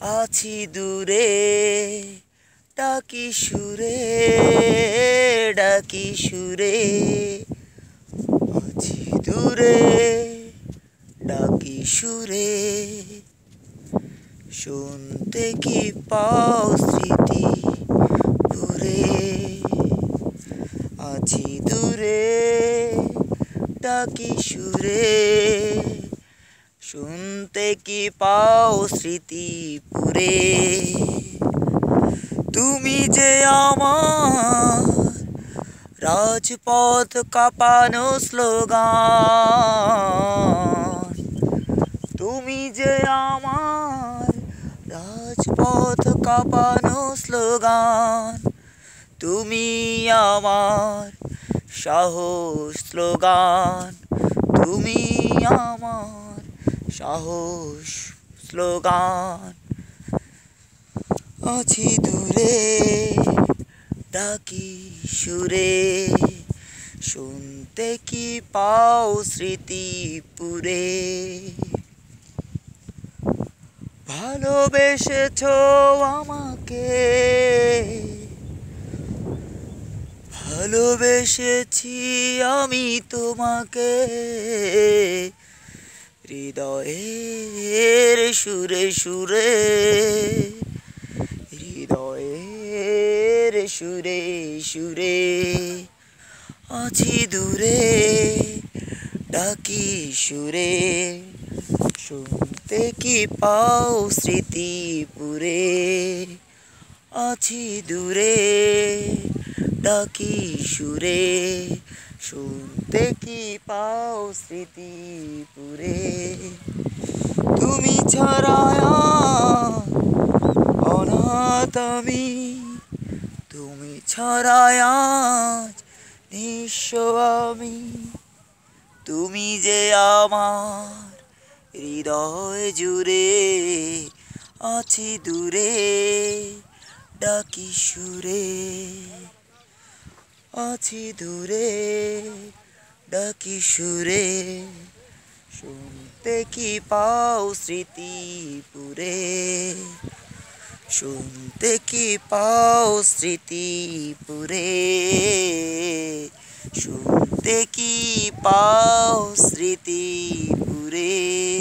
আছি দূরে, ডাকি সুরে ডাকি সুরে। আছি দূরে, ডাকি সুরে। শুনতে কি পাও স্মৃতি ঘুরে আছি দূরে, ডাকি সুরে। শুনতে কি পাও স্মৃতি পুরে তুমি যে আমার রাজপথ কাঁপানো স্লোগান, তুমি যে আমার রাজপথ কাঁপানো স্লোগান, তুমি আমার সাহস স্লোগান, তুমি আমার সাহস, স্লোগান, আছি দূরে, ডাকি সুরে, শুনতে কি পাও স্মৃতি পুরে ভালোবেসেছ আমাকে, ভালোবেসেছি আমি তোমাকে হৃদয়ের সুরে সুরে হৃদয়ের সুরে সুরে, আছি দূরে, ডাকি সুরে, শুনতে কি পাও স্মৃতি পুরে? আছি দূরে, ডাকি সুরে শুনতে কি পাও স্মৃতি পুরে তুমি ছাড়া অনাথ আমি। তুমি ছড়ায় নিঃস্ব আমি। তুমি যে আমার হৃদয় জুড়ে আছি দূরে, ডাকি সুরে। আছি দূরে, ডাকি সুরে। শুনতে কি পাও স্মৃতি পুরে শুনতে কি পাও স্মৃতি পুরে শুনতে কি পাও স্মৃতি পুরে